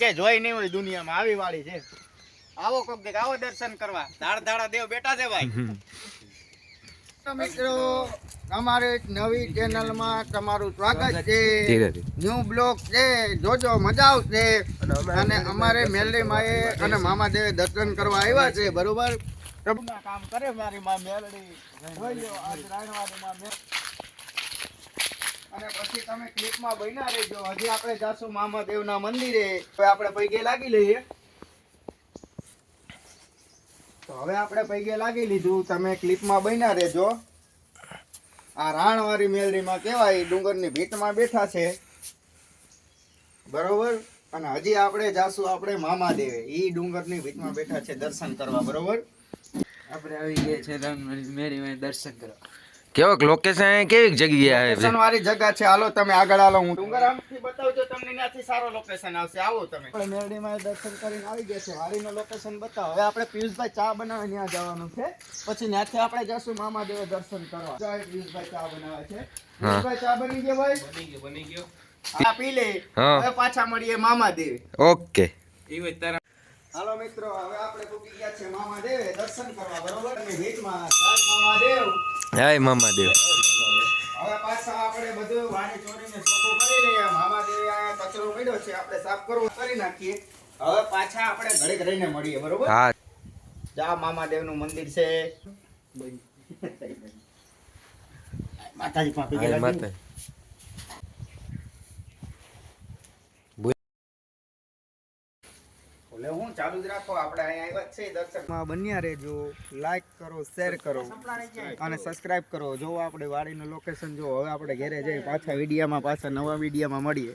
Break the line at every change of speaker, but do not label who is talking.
કે જોઈ નહીં હોય દુનિયામાં આવી વાળી છે. આવો કોક દેખ આવો દર્શન કરવા. ધાડ ધાડા દેવ બેઠા છે ભાઈ.
મિત્રો અમારે એક નવી ચેનલમાં તમારું સ્વાગત છે. ન્યૂ બ્લોગ છે જોજો મજા આવશે. અને અમારે મેલડી માએ અને મામાદેવે દર્શન કરવા આવ્યા છે બરોબર?
કામ કરે મારી મા મેલડી. જોઈ આજ
અને પછી તમે ક્લિપમાં બન્યા રહેજો. હજી આપણે જાશું મામાદેવના મંદિરે. આપણે પૈગે લાગી લઈએ. તો હવે આપણે પૈગે લાગી લીધું. તમે ક્લિપમાં બન્યા રહેજો. આ રાણવારી મેલરીમાં કહેવાય ડુંગરની ભીતમાં બેઠા છે. બરોબર? અને હજી આપણે જાશું આપણે મામાદેવે એ ડુંગરની ભીતમાં બેઠા છે દર્શન કરવા. બરોબર?
આપણે આવી ગયા છે રાણવારી મેરીમાં દર્શન કરવા.
કેવોક લોકેશન કેવી જગ્યા
લોકેશન વાળી જગ્યા છે. હાલો તમે આગળ હાલો હું ડુંગર આમથી બતાવજો તમને ત્યાંથી સારો લોકેશન આવશે. આવો તમે. આપણે મેરડીમાં દર્શન કરીને આવી ગયા છે વાડીનો લોકેશન બતાવો. હવે આપણે પિયુષભાઈ ચા બનાવવા ત્યાં જવાનું છે. પછી ત્યાંથી આપણે જશું મામાદેવ દર્શન કરવા. જય પિયુષભાઈ ચા બનાવે છે. પિયુષભાઈ ચા બની ગયો ભાઈ? બની ગયો બની ગયો. આ પી લે. હવે પાછા મળીએ મામાદેવ.
ઓકે.
એ તારા.
હાલો મિત્રો હવે આપણે પૂકી ગયા છે મામાદેવે દર્શન કરવા. બરોબર? અને ભીટમાં જય મામાદેવ.
હાય મામાદેવ.
હવે પાછા આપણે બધું વાણી ચોરીને ચોખ્ખું કરી લઈએ. મામાદેવી અહીંયા કચરો પડ્યો છે આપણે સાફ કરવો કરી નાખીએ. હવે પાછા આપણે ઘડીક રહીને મળીએ બરોબર?
હા.
જા મામાદેવનું મંદિર છે. માતાજી પાસે
હાય માતા
એટલે હું ચાલુ જ રાખો, આપણે અહીંયા આવ્યા છે દર્શકમાં બન્યા રહેજો. લાઈક કરો શેર કરો અને સબસ્ક્રાઇબ કરો. જો આપણે વાડીનું લોકેશન જો, હવે આપણે ઘરે જઈ પાછા વિડીયામાં, પાછા નવા વિડીયામાં મળીએ.